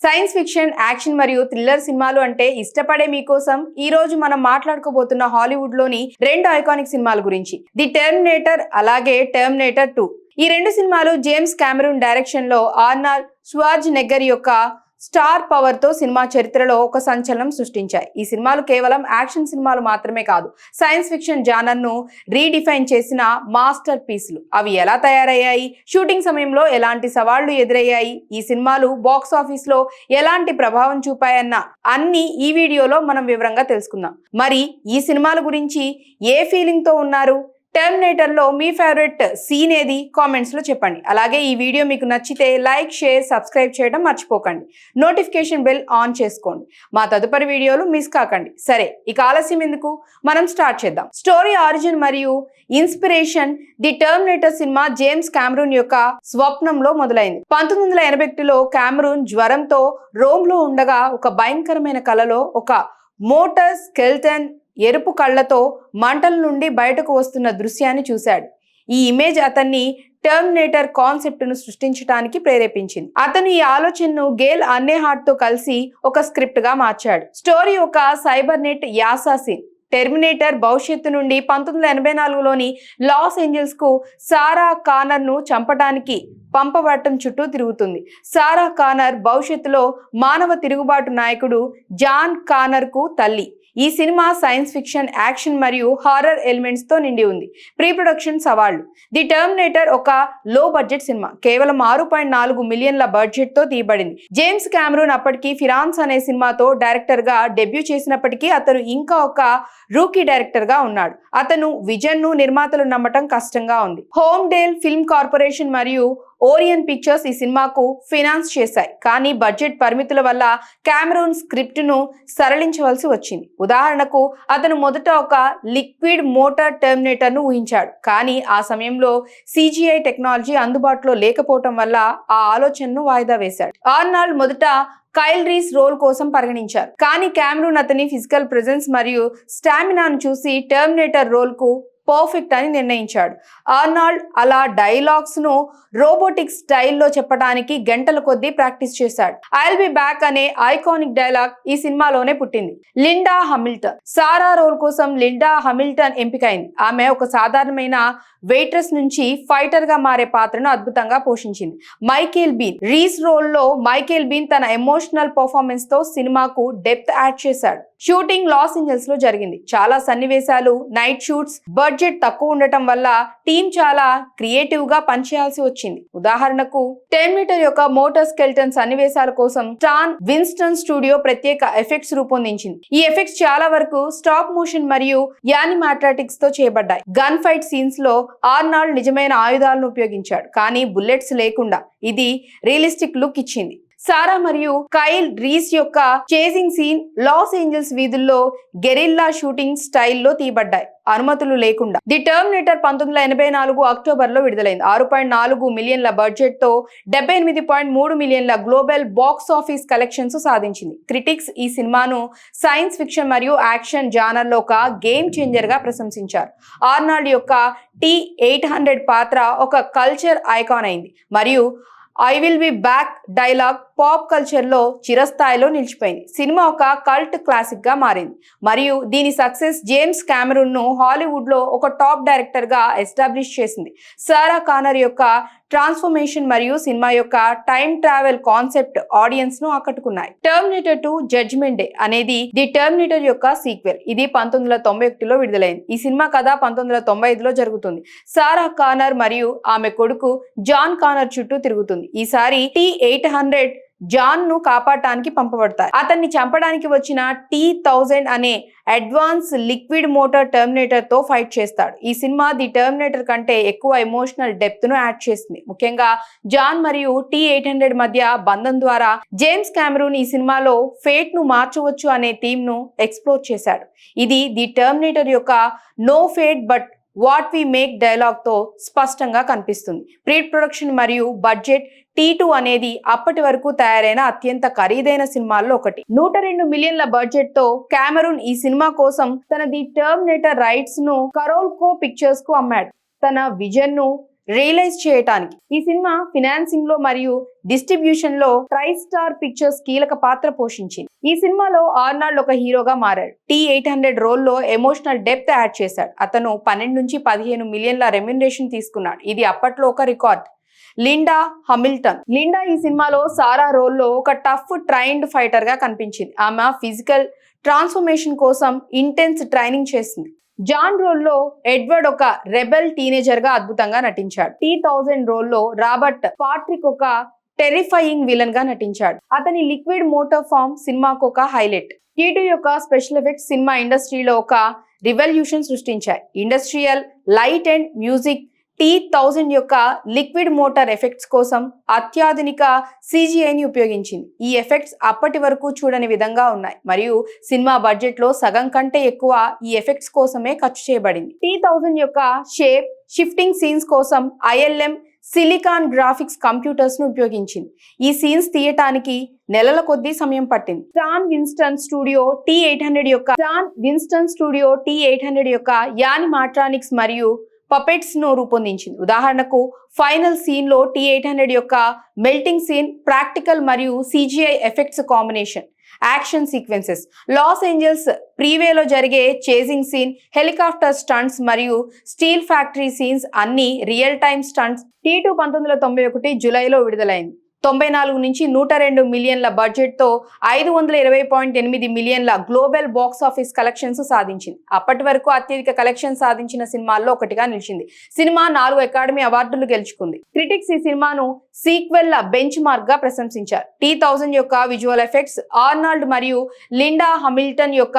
Science fiction action మరియు thriller సినిమాలు అంటే ఇష్టపడే మీకోసం ఈ రోజు మనం మాట్లాడుకోబోతున్న హాలీవుడ్లోని రెండు ఐకానిక్ సినిమాల గురించి. ది టెర్మినేటర్ అలాగే టెర్మినేటర్ టూ ఈ రెండు సినిమాలు జేమ్స్ కెమెరూన్ డైరెక్షన్లో ఆర్నాల్ స్వార్జ్ నెగ్గర్ యొక్క స్టార్ పవర్తో సినిమా చరిత్రలో ఒక సంచలనం సృష్టించాయి. ఈ సినిమాలు కేవలం యాక్షన్ సినిమాలు మాత్రమే కాదు సైన్స్ ఫిక్షన్ జానర్ను రీడిఫైన్ చేసిన మాస్టర్ పీస్లు. అవి ఎలా తయారయ్యాయి? షూటింగ్ సమయంలో ఎలాంటి సవాళ్ళు ఎదురయ్యాయి? ఈ సినిమాలు బాక్స్ ఆఫీస్లో ఎలాంటి ప్రభావం చూపాయన్న అన్ని ఈ వీడియోలో మనం వివరంగా తెలుసుకుందాం. మరి ఈ సినిమాల గురించి ఏ ఫీలింగ్తో ఉన్నారు? టెర్మినేటర్లో మీ ఫేవరెట్ సీన్ ఏది? కామెంట్స్లో చెప్పండి. అలాగే ఈ వీడియో మీకు నచ్చితే లైక్ షేర్ సబ్స్క్రైబ్ చేయడం మర్చిపోకండి. నోటిఫికేషన్ బెల్ ఆన్ చేసుకోండి. మా తదుపరి వీడియోలు మిస్ కాకండి. సరే ఇక ఆలస్యం ఎందుకు? మనం స్టార్ట్ చేద్దాం. స్టోరీ ఆరిజిన్ మరియు ఇన్స్పిరేషన్ ది టర్మినేటర్ సినిమా జేమ్స్ క్యామరూన్ యొక్క స్వప్నంలో మొదలైంది. పంతొమ్మిది వందల ఎనభై ఒకటిలో కామరూన్ జ్వరంతో రోమ్లో ఉండగా ఒక భయంకరమైన కలలో ఒక మోటార్ స్కెల్టన్ ఎరుపు కళ్ళతో మంటల నుండి బయటకు వస్తున్న దృశ్యాన్ని చూశాడు. ఈ ఇమేజ్ అతన్ని టర్మినేటర్ కాన్సెప్ట్ను సృష్టించడానికి ప్రేరేపించింది. అతను ఈ ఆలోచనను గేల్ అన్నేహార్ట్తో కలిసి ఒక స్క్రిప్ట్గా మార్చాడు. స్టోరీ ఒక సైబర్నెట్ యాసాసిన్ టెర్మినేటర్ భవిష్యత్తు నుండి పంతొమ్మిది వందల ఎనభై నాలుగులోని లాస్ ఏంజల్స్కు సారా కానర్ను చంపడానికి పంపబడటం చుట్టూ తిరుగుతుంది. సారా కానర్ భవిష్యత్తులో మానవ తిరుగుబాటు నాయకుడు జాన్ కానర్కు తల్లి. ఈ సినిమా సైన్స్ ఫిక్షన్ యాక్షన్ మరియు హారర్ ఎలిమెంట్స్తో నిండి ఉంది. ప్రీ ప్రొడక్షన్ సవాళ్ళు. ది టర్మినేటర్ ఒక లో బడ్జెట్ సినిమా. కేవలం ఆరు పాయింట్ నాలుగు మిలియన్ల బడ్జెట్తో తీయబడింది. జేమ్స్ క్యామరూన్ అప్పటికి ఫిరాన్స్ అనే సినిమాతో డైరెక్టర్గా డెబ్యూ చేసినప్పటికీ అతను ఇంకా ఒక రూకీ డైరెక్టర్గా ఉన్నాడు. అతను విజన్ను నిర్మాతలు నమ్మటం కష్టంగా ఉంది. హోమ్ డేల్ ఫిల్మ్ కార్పొరేషన్ మరియు ఓరియన్ పిక్చర్స్ ఈ సినిమాకు ఫినాన్స్ చేశాయి. కానీ బడ్జెట్ పరిమితుల వల్ల కెమెరూన్ స్క్రిప్ట్ను సరళించవలసి వచ్చింది. ఉదాహరణకు అతను మొదట ఒక లిక్విడ్ మోటార్ టెర్మినేటర్ను ఊహించాడు. కానీ ఆ సమయంలో సిజిఐ టెక్నాలజీ అందుబాటులో లేకపోవటం వల్ల ఆ ఆలోచనను వాయిదా వేశాడు. ఆర్నాల్డ్ మొదట కైల్ రీస్ రోల్ కోసం పరిగణించారు. కానీ కెమెరూన్ అతని ఫిజికల్ ప్రెజెన్స్ మరియు స్టామినాను చూసి టర్మినేటర్ రోల్కు పర్ఫెక్ట్ అని నిర్ణయించాడు. ఆర్నాల్డ్ అలా డైలాగ్స్ను రోబోటిక్ స్టైల్లో చెప్పడానికి గంటల కొద్దీ ప్రాక్టీస్ చేశాడు. ఐల్ బి బ్యాక్ అనే ఐకానిక్ డైలాగ్ ఈ సినిమాలోనే పుట్టింది. Linda Hamilton. సారా రోల్ కోసం లిండా హమిల్టన్ ఎంపికైంది. ఆమె ఒక సాధారణమైన వెయిట్రెస్ నుంచి ఫైటర్గా మారే పాత్రను అద్భుతంగా పోషించింది. Michael Biehn. రీస్ రోల్లో మైకేల్ బీన్ తన ఎమోషనల్ పర్ఫార్మెన్స్తో సినిమాకు డెప్త్ యాడ్ చేశాడు. షూటింగ్ లాస్ ఏంజల్స్లో జరిగింది. చాలా సన్నివేశాలు నైట్ షూట్స్ బడ్జెట్ తక్కువ ఉండటం వల్ల టీం చాలా క్రియేటివ్గా పనిచేయాల్సి వచ్చింది. ఉదాహరణకు టెర్మినేటర్ యొక్క మోటార్ స్కెల్టన్ సన్నివేశాల కోసం టాన్ విన్స్టన్ స్టూడియో ప్రత్యేక ఎఫెక్ట్స్ రూపొందించింది. ఈ ఎఫెక్ట్స్ చాలా వరకు స్టాప్ మోషన్ మరియు యానిమాట్రాటిక్స్తో చేయబడ్డాయి. గన్ ఫైట్ సీన్స్లో ఆర్నాల్డ్ నిజమైన ఆయుధాలను ఉపయోగించాడు కానీ బుల్లెట్స్ లేకుండా ఇది రియలిస్టిక్ లుక్ ఇచ్చింది. సారా మరియు కైల్ రీస్ యొక్క చేసింగ్ సీన్ లాస్ ఏంజల్స్ వీధుల్లో గెరిల్లా షూటింగ్ స్టైల్లో తీయబడ్డాయి. అనుమతులు లేకుండా. ది టర్మినేటర్ పంతొమ్మిది వందల ఎనభై నాలుగు అక్టోబర్లో విడుదలైంది. ఆరు పాయింట్ నాలుగు మిలియన్ల బడ్జెట్తో డెబ్బై ఎనిమిది పాయింట్ మూడు మిలియన్ల గ్లోబల్ బాక్స్ ఆఫీస్ కలెక్షన్స్ సాధించింది. క్రిటిక్స్ ఈ సినిమాను సైన్స్ ఫిక్షన్ మరియు యాక్షన్ జానర్లో ఒక గేమ్ చేంజర్గా ప్రశంసించారు. ఆర్నాల్డ్ యొక్క టీ ఎయిట్ హండ్రెడ్ పాత్ర ఒక కల్చర్ ఐకాన్ అయింది. మరియు I will be back dialogue pop కల్చర్లో చిరస్థాయిలో నిలిచిపోయింది. సినిమా ఒక కల్ట్ క్లాసిక్గా మారింది. మరియు దీని సక్సెస్ జేమ్స్ కెమెరూన్ను హాలీవుడ్లో హాలీవుడ్ ఒక టాప్ డైరెక్టర్గా ఎస్టాబ్లిష్ చేసింది. సారా కానర్ యొక్క ట్రాన్స్ఫర్మేషన్ మరియు సినిమా యొక్క టైం ట్రావెల్ కాన్సెప్ట్ ఆడియన్స్ను ఆకట్టుకున్నాయి. టర్మినేటర్ టు జడ్జ్మెంట్ డే అనేది ది టర్మినేటర్ యొక్క సీక్వెల్. ఇది పంతొమ్మిది వందల తొంభై ఒకటిలో విడుదలైంది. ఈ సినిమా కథ పంతొమ్మిది వందల తొంభై ఐదులో జరుగుతుంది. సారా కానర్ మరియు ఆమె కొడుకు జాన్ కానర్ చుట్టూ తిరుగుతుంది. ఈసారి టీ ఎయిట్ హండ్రెడ్ జాన్ను కాపాడటానికి పంపబడతారు అతన్ని చంపడానికి వచ్చిన టీ థౌజండ్ అనే అడ్వాన్స్ లిక్విడ్ మోటార్ టర్మినేటర్తో ఫైట్ చేస్తాడు. ఈ సినిమా ది టర్మినేటర్ కంటే ఎక్కువ ఎమోషనల్ డెప్త్ను యాడ్ చేసింది. ముఖ్యంగా జాన్ మరియు టీ ఎయిట్ హండ్రెడ్ మధ్య బంధం ద్వారా జేమ్స్ కామెరూన్ ఈ సినిమాలో ఫేట్ను మార్చవచ్చు అనే థీమ్ను ఎక్స్ప్లోర్ చేశాడు. ఇది ది టర్మినేటర్ యొక్క no fate but what we make డైలాగ్తో స్పష్టంగా కనిపిస్తుంది. ప్రీ ప్రొడక్షన్ మరియు బడ్జెట్ టీ టూ అనేది అప్పటి వరకు తయారైన అత్యంత ఖరీదైన సినిమాల్లో ఒకటి. నూట రెండు మిలియన్ల బడ్జెట్తో కామెరూన్ ఈ సినిమా కోసం తన ది టర్మినేటర్ రైట్స్ను కరోల్ కో పిక్చర్స్కు అమ్మాడు. తన విజన్ను రియలైజ్ చేయటానికి. ఈ సినిమా ఫినాన్సింగ్లో మరియు డిస్ట్రిబ్యూషన్లో ట్రై స్టార్ పిక్చర్స్ కీలక పాత్ర పోషించింది. ఈ సినిమాలో ఆర్నాల్డ్ ఒక హీరోగా మారాడు. టీ ఎయిట్ హండ్రెడ్ రోల్లో ఎమోషనల్ డెప్త్ యాడ్ చేశాడు. అతను పన్నెండు నుంచి పదిహేను మిలియన్ల రెమ్యునరేషన్ తీసుకున్నాడు. ఇది అప్పట్లో ఒక రికార్డ్. Linda Hamilton. లిండా ఈ సినిమాలో సారా రోల్లో ఒక టఫ్ ట్రైన్డ్ ఫైటర్గా కనిపించింది. ఆమె ఫిజికల్ ట్రాన్స్ఫర్మేషన్ కోసం ఇంటెన్స్ ట్రైనింగ్ చేసింది. జాన్ రోల్లో ఎడ్వర్డ్ ఒక రెబెల్ టీనేజర్గా అద్భుతంగా నటించాడు. టీ థౌజండ్ రోల్లో రాబర్ట్ పాట్రిక్ ఒక టెరిఫైయింగ్ విలన్గా నటించాడు. అతని లిక్విడ్ మోటార్ ఫామ్ సినిమాకు ఒక highlight. T T special effects cinema ఇండస్ట్రీలో ఒక రివల్యూషన్ సృష్టించాయి. Industrial light and music T thousand యొక్క లిక్విడ్ మోటార్ ఎఫెక్ట్స్ కోసం అత్యాధునిక సిజిఐని ఉపయోగించింది. ఈ ఎఫెక్ట్స్ అప్పటి వరకు చూడని విధంగా ఉన్నాయి. మరియు సినిమా బడ్జెట్లో సగం కంటే ఎక్కువ ఈ ఎఫెక్ట్స్ కోసమే ఖర్చు చేయబడింది. టీ థౌజండ్ యొక్క షేప్ షిఫ్టింగ్ సీన్స్ కోసం ఐఎల్ఎం సిలికాన్ గ్రాఫిక్స్ కంప్యూటర్స్ను ఉపయోగించింది. ఈ సీన్స్ తీయటానికి నెలల కొద్దీ సమయం పట్టింది. John Winston studio T eight hundred యొక్క John Winston studio T eight hundred యొక్క యాన్ మాట్రానిక్స్ మరియు పపెట్స్ను రూపొందించింది. ఉదాహరణకు ఫైనల్ సీన్లో టీ ఎయిట్ హండ్రెడ్ యొక్క మెల్టింగ్ సీన్ ప్రాక్టికల్ మరియు CGI effects combination action sequences Los Angeles ప్రీవేలో జరిగే చేజింగ్ సీన్ హెలికాప్టర్ స్టంట్స్ మరియు స్టీల్ ఫ్యాక్టరీ సీన్స్ అన్ని real time stunts T two పంతొమ్మిది వందల తొంభై ఒకటి జూలైలో విడుదలైంది. తొంభై నాలుగు నుంచి నూట రెండు మిలియన్ల బడ్జెట్తో ఐదు వందల ఇరవై పాయింట్ ఎనిమిది మిలియన్ల గ్లోబల్ బాక్స్ ఆఫీస్ కలెక్షన్స్ సాధించింది. అప్పటి వరకు అత్యధిక కలెక్షన్ సాధించిన సినిమాల్లో ఒకటిగా నిలిచింది. సినిమా నాలుగు అకాడమీ అవార్డులు గెలుచుకుంది. క్రిటిక్స్ ఈ సినిమాను సీక్వెల్ బెంచ్ మార్క్గా ప్రశంసించారు. టీ థౌజండ్ యొక్క విజువల్ ఎఫెక్ట్స్ ఆర్నాల్డ్ మరియు లిండా హమిల్టన్ యొక్క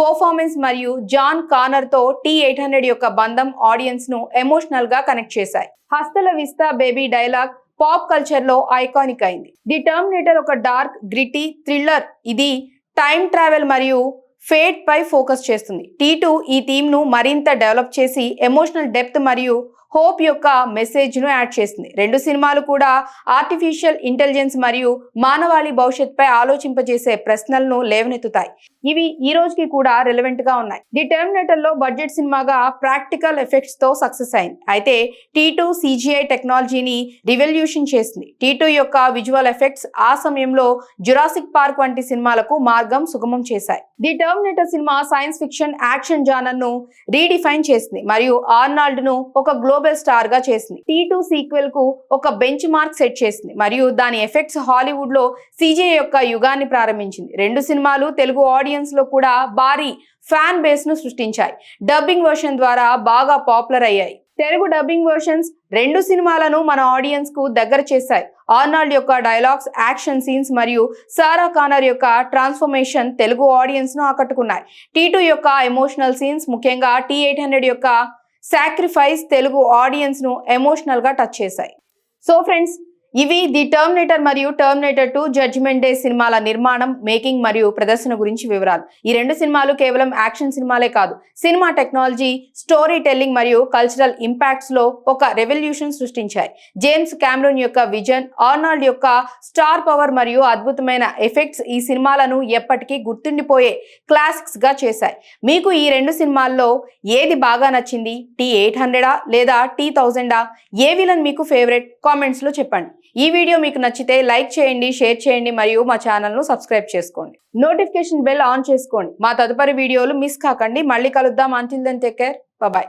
పర్ఫార్మెన్స్ మరియు జాన్ కానర్తో టీ ఎయిట్ హండ్రెడ్ యొక్క బంధం ఆడియన్స్ను ఎమోషనల్గా కనెక్ట్ చేశాయి. హస్తల విస్తా బేబీ డైలాగ్ పాప్ కల్చర్లో ఐకానిక్ అయింది. ది టర్మినేటర్ ఒక డార్క్ గ్రిటీ థ్రిల్లర్. ఇది టైం ట్రావెల్ మరియు ఫేట్ పై ఫోకస్ చేస్తుంది. టీ టూ ఈ థీమ్ను మరింత డెవలప్ చేసి ఎమోషనల్ డెప్త్ మరియు హోప్ యొక్క మెసేజ్ను యాడ్ చేసింది. రెండు సినిమాలు కూడా ఆర్టిఫిషియల్ ఇంటెలిజెన్స్ మరియు మానవాళి భవిష్యత్తుపై ఆలోచింపజేసే ప్రశ్నలను లేవనెత్తుతాయి. ఇవి ఈ రోజుకి కూడా రెలవెంట్గా ఉన్నాయి. ది టర్మినేటర్లో బడ్జెట్ సినిమాగా ప్రాక్టికల్ ఎఫెక్ట్స్తో సక్సెస్ అయింది. అయితే టీ టూ సిజిఐ టెక్నాలజీని రివల్యూషన్ చేసింది. టీ టూ యొక్క విజువల్ ఎఫెక్ట్స్ ఆ సమయంలో జురాసిక్ పార్క్ వంటి సినిమాలకు మార్గం సుగమం చేశాయి. The Terminator cinema science fiction action జానర్ను redefine చేసింది. మరియు ఆర్నాల్డ్ను ఒక గ్లోబల్ స్టార్గా చేసింది. టీ టూ సీక్వెల్కు ఒక బెంచ్ మార్క్ సెట్ చేసింది. మరియు దాని ఎఫెక్ట్స్ హాలీవుడ్లో సిజే యొక్క యుగాన్ని ప్రారంభించింది. రెండు సినిమాలు తెలుగు ఆడియన్స్లో కూడా భారీ ఫ్యాన్ బేస్ను సృష్టించాయి. డబ్బింగ్ వర్షన్ ద్వారా బాగా పాపులర్ అయ్యాయి. తెలుగు డబ్బింగ్ వర్షన్స్ రెండు సినిమాలను మన ఆడియన్స్కు దగ్గర చేశాయి. ఆర్నాల్డ్ యొక్క డైలాగ్స్ యాక్షన్ సీన్స్ మరియు సారా కానర్ యొక్క ట్రాన్స్ఫర్మేషన్ తెలుగు ఆడియన్స్ను ఆకట్టుకున్నాయి. టీ టూ యొక్క ఎమోషనల్ సీన్స్ ముఖ్యంగా టీ ఎయిట్ హండ్రెడ్ యొక్క సాక్రిఫైస్ తెలుగు ఆడియన్స్ను ఎమోషనల్గా టచ్ చేశాయి. సో ఫ్రెండ్స్ ఇవి ది టర్మినేటర్ మరియు టర్మినేటర్ టు జడ్జిమెంట్ డే సినిమాల నిర్మాణం మేకింగ్ మరియు ప్రదర్శన గురించి వివరాలు. ఈ రెండు సినిమాలు కేవలం యాక్షన్ సినిమాలే కాదు. సినిమా టెక్నాలజీ స్టోరీ టెల్లింగ్ మరియు కల్చరల్ ఇంపాక్ట్స్లో ఒక రెవల్యూషన్ సృష్టించాయి. జేమ్స్ క్యామ్రోన్ యొక్క విజన్ ఆర్నాల్డ్ యొక్క స్టార్ పవర్ మరియు అద్భుతమైన ఎఫెక్ట్స్ ఈ సినిమాలను ఎప్పటికీ గుర్తుండిపోయే క్లాసిక్స్గా చేశాయి. మీకు ఈ రెండు సినిమాల్లో ఏది బాగా నచ్చింది? టీ ఎయిట్ హండ్రెడా లేదా టీ థౌజండా? ఏ విలన్ మీకు ఫేవరెట్? కామెంట్స్లో చెప్పండి. ఈ వీడియో మీకు నచ్చితే లైక్ చేయండి షేర్ చేయండి మరియు మా ఛానల్ను సబ్స్క్రైబ్ చేసుకోండి. నోటిఫికేషన్ బెల్ ఆన్ చేసుకోండి. మా తదుపరి వీడియోలు మిస్ కాకండి. మళ్ళీ కలుద్దాం. Until then take care bye